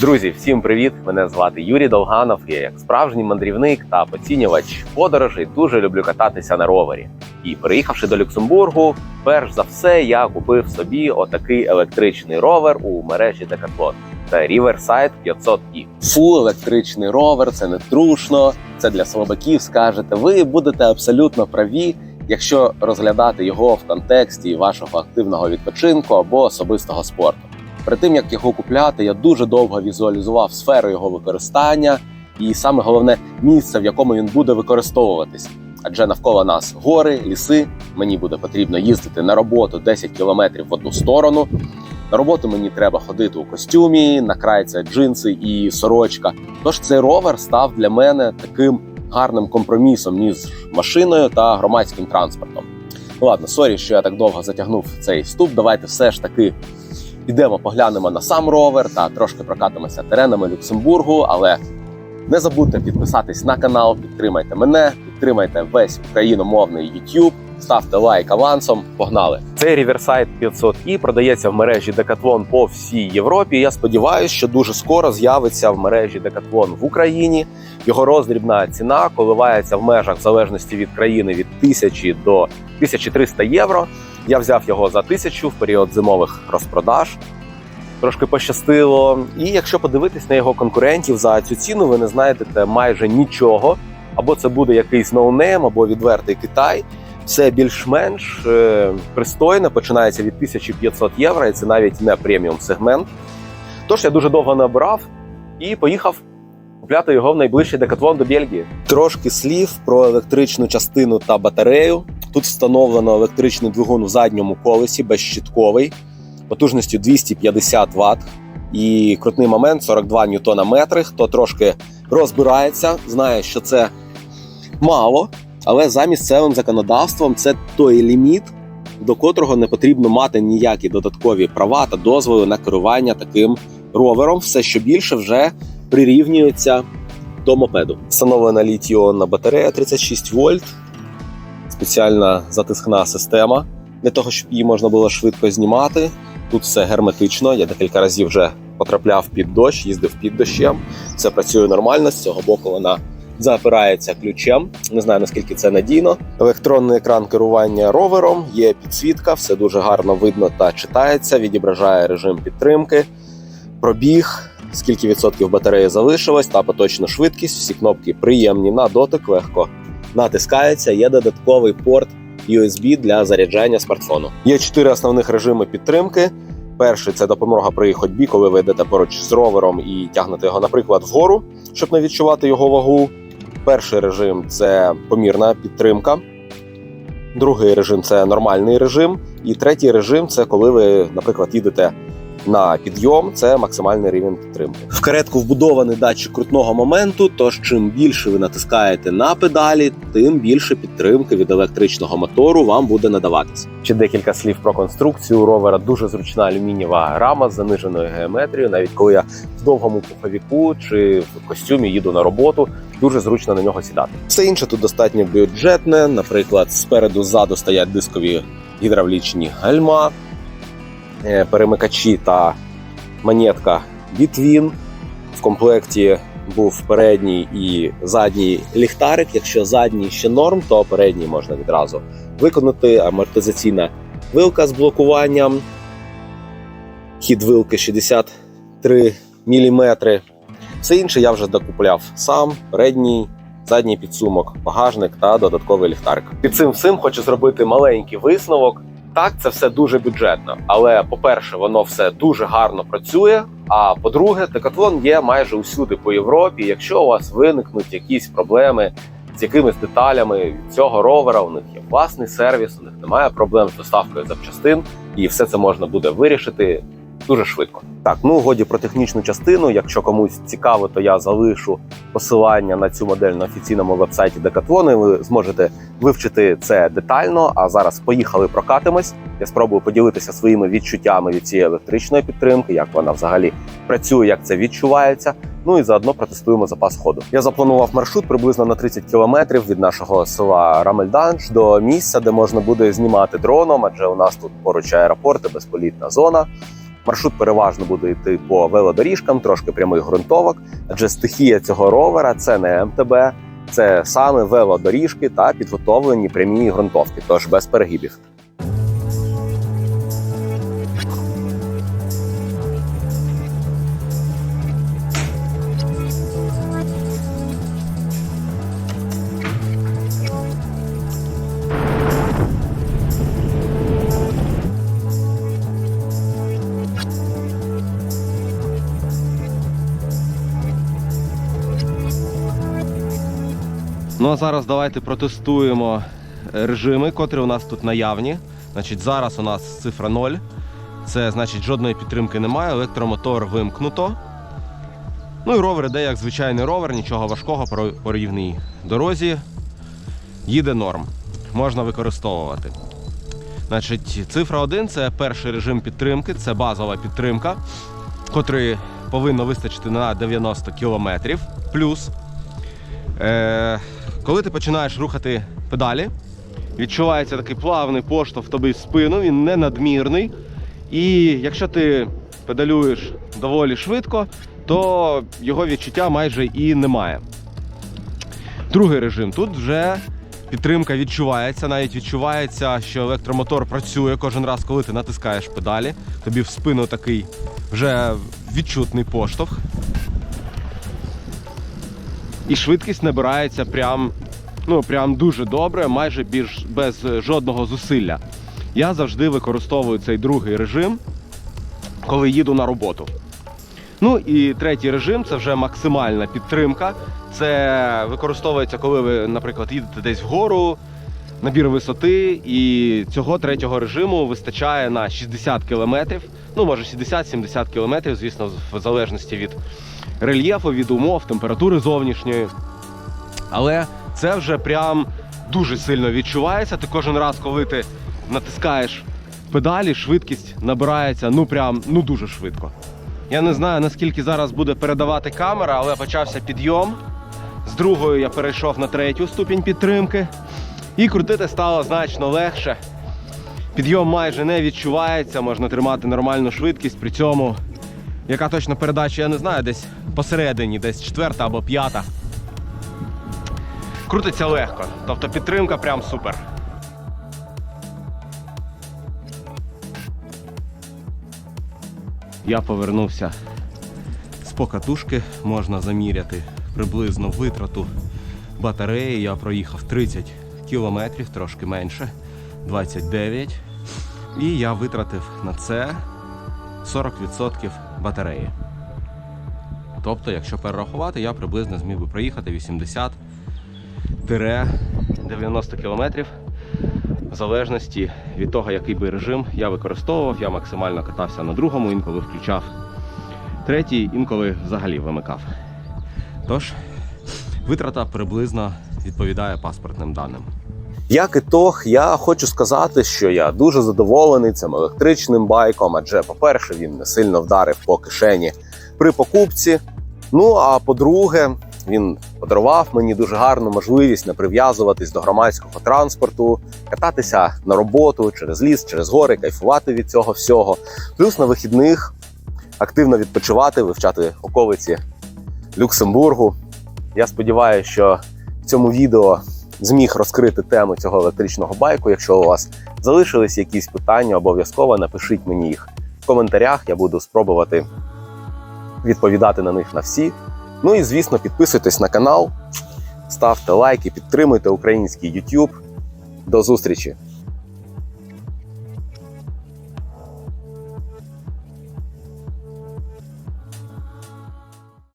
Друзі, всім привіт! Мене звати Юрій Долганов. Я як справжній мандрівник та поцінювач подорожей дуже люблю кататися на ровері. І переїхавши до Люксембургу, перш за все я купив собі отакий електричний ровер у мережі Decathlon. Це Riverside 500i. Фу, електричний ровер, це не трушно, це для слабаків. Скажете, ви будете абсолютно праві, якщо розглядати його в контексті вашого активного відпочинку або особистого спорту. Перед тим як його купляти, я дуже довго візуалізував сферу його використання і саме головне місце, в якому він буде використовуватись. Адже навколо нас гори, ліси. Мені буде потрібно їздити на роботу 10 кілометрів в одну сторону. На роботу мені треба ходити у костюмі, накрайця джинси і сорочка. Тож цей ровер став для мене таким гарним компромісом між машиною та громадським транспортом. Ладно, сорі, що я так довго затягнув цей вступ. Давайте все ж таки Ідемо, поглянемо на сам ровер та трошки прокатимося теренами Люксембургу. Але не забудьте підписатись на канал, підтримайте мене, підтримайте весь україномовний YouTube, ставте лайк авансом. Погнали! Цей Riverside 500i продається в мережі Decathlon по всій Європі. Я сподіваюся, що дуже скоро з'явиться в мережі Decathlon в Україні. Його роздрібна ціна коливається в межах в залежності від країни від 1000 до 1300 євро. Я взяв його за тисячу в період зимових розпродаж. Трошки пощастило. І якщо подивитись на його конкурентів за цю ціну, ви не знайдете майже нічого. Або це буде якийсь ноунейм, або відвертий Китай. Все більш-менш е, пристойно, починається від 1500 євро, і це навіть не преміум сегмент. Тож я дуже довго набрав і поїхав купляти його в найближчий декатлон до Бельгії. Трошки слів про електричну частину та батарею. Тут встановлено електричний двигун в задньому колесі безщитковий, потужністю 250 Вт. І крутний момент 42 ньютона метри. Хто трошки розбирається, знає, що це мало, але за місцевим законодавством це той ліміт, до котрого не потрібно мати ніякі додаткові права та дозволи на керування таким ровером. Все що більше вже прирівнюється до мопеду. Встановлена літіонна батарея 36 вольт спеціальна затискна система для того, щоб її можна було швидко знімати. Тут все герметично. Я декілька разів вже потрапляв під дощ, їздив під дощем. Все працює нормально. З цього боку вона запирається ключем. Не знаю наскільки це надійно. Електронний екран керування ровером, є підсвітка, все дуже гарно видно та читається. Відображає режим підтримки, пробіг. Скільки відсотків батареї залишилось та поточну швидкість. Всі кнопки приємні на дотик, легко натискається. Є додатковий порт USB для заряджання смартфону. Є чотири основних режими підтримки. Перший це допомога при ходьбі, коли ви йдете поруч з ровером і тягнете його, наприклад, вгору, щоб не відчувати його вагу. Перший режим це помірна підтримка. Другий режим це нормальний режим. І третій режим це коли ви, наприклад, їдете на підйом, це максимальний рівень підтримки. В каретку вбудований датчик крутного моменту. Тож, чим більше ви натискаєте на педалі, тим більше підтримки від електричного мотору вам буде надаватися. Ще декілька слів про конструкцію У ровера. Дуже зручна алюмінієва рама з заниженою геометрією. Навіть коли я в довгому пуховіку чи в костюмі їду на роботу, дуже зручно на нього сідати. Все інше тут достатньо бюджетне. Наприклад, спереду ззаду стоять дискові гідравлічні гальма. Е, перемикачі та монетка Bitwin. В комплекті був передній і задній ліхтарик. Якщо задній ще норм, то передній можна відразу виконати. Амортизаційна вилка з блокуванням. Хід вилки 63 мм. Все інше я вже докупляв сам. Передній, задній підсумок, багажник та додатковий ліхтарик. Під цим всім хочу зробити маленький висновок. Так, це все дуже бюджетно, але по-перше, воно все дуже гарно працює. А по-друге, декатлон є майже усюди по Європі. Якщо у вас виникнуть якісь проблеми з якимись деталями цього ровера, у них є власний сервіс, у них немає проблем з доставкою запчастин, і все це можна буде вирішити дуже швидко. Так, ну годі про технічну частину. Якщо комусь цікаво, то я залишу посилання на цю модель на офіційному вебсайті Decathlon, і Ви зможете вивчити це детально. А зараз поїхали прокатимось. Я спробую поділитися своїми відчуттями від цієї електричної підтримки, як вона взагалі працює, як це відчувається. Ну і заодно протестуємо запас ходу. Я запланував маршрут приблизно на 30 кілометрів від нашого села Рамельданж до місця, де можна буде знімати дроном, адже у нас тут поруч аеропорти, безполітна зона. Маршрут переважно буде йти по велодоріжкам, трошки прямих ґрунтовок, адже стихія цього ровера це не МТБ, це саме велодоріжки та підготовлені прямі ґрунтовки, тож без перегибів. Ну а зараз давайте протестуємо режими, котрі у нас тут наявні. Значить, зараз у нас цифра 0. Це значить жодної підтримки немає, електромотор вимкнуто. Ну і ровер іде як звичайний ровер, нічого важкого по- рівній дорозі. Їде норм. Можна використовувати. Значить, цифра 1 це перший режим підтримки, це базова підтримка, котрий повинно вистачити на 90 кілометрів. Плюс Е, коли ти починаєш рухати педалі, відчувається такий плавний поштовх тобі в спину, він не надмірний. І якщо ти педалюєш доволі швидко, то його відчуття майже і немає. Другий режим тут вже підтримка відчувається, навіть відчувається, що електромотор працює кожен раз, коли ти натискаєш педалі. Тобі в спину такий вже відчутний поштовх і швидкість набирається прям, ну, прям дуже добре, майже більш без е, жодного зусилля. Я завжди використовую цей другий режим, коли їду на роботу. Ну і третій режим це вже максимальна підтримка. Це використовується, коли ви, наприклад, їдете десь вгору, набір висоти, і цього третього режиму вистачає на 60 кілометрів. Ну, може 60-70 кілометрів, звісно, в залежності від рельєфу, від умов, температури зовнішньої. Але це вже прям дуже сильно відчувається. Ти кожен раз, коли ти натискаєш педалі, швидкість набирається ну прям ну дуже швидко. Я не знаю наскільки зараз буде передавати камера, але почався підйом. З другої я перейшов на третю ступінь підтримки. І крутити стало значно легше. Підйом майже не відчувається, можна тримати нормальну швидкість. При цьому, яка точно передача, я не знаю, десь посередині, десь четверта або п'ята. Крутиться легко. Тобто підтримка прям супер. Я повернувся з покатушки, можна заміряти приблизно витрату батареї. Я проїхав 30 кілометрів, трошки менше, 29. І я витратив на це 40% батареї. Тобто, якщо перерахувати, я приблизно зміг би проїхати 80-90 кілометрів. В залежності від того, який би режим я використовував, я максимально катався на другому, інколи включав третій, інколи взагалі вимикав. Тож, витрата приблизно відповідає паспортним даним. Як ітог, я хочу сказати, що я дуже задоволений цим електричним байком, адже, по-перше, він не сильно вдарив по кишені при покупці. Ну а по-друге, він подарував мені дуже гарну можливість не прив'язуватись до громадського транспорту, кататися на роботу через ліс, через гори, кайфувати від цього всього. Плюс на вихідних активно відпочивати, вивчати околиці Люксембургу. Я сподіваюся, що в цьому відео зміг розкрити тему цього електричного байку. Якщо у вас залишились якісь питання, обов'язково напишіть мені їх в коментарях. Я буду спробувати відповідати на них на всі. Ну і звісно, підписуйтесь на канал, ставте лайки, підтримуйте український YouTube. До зустрічі!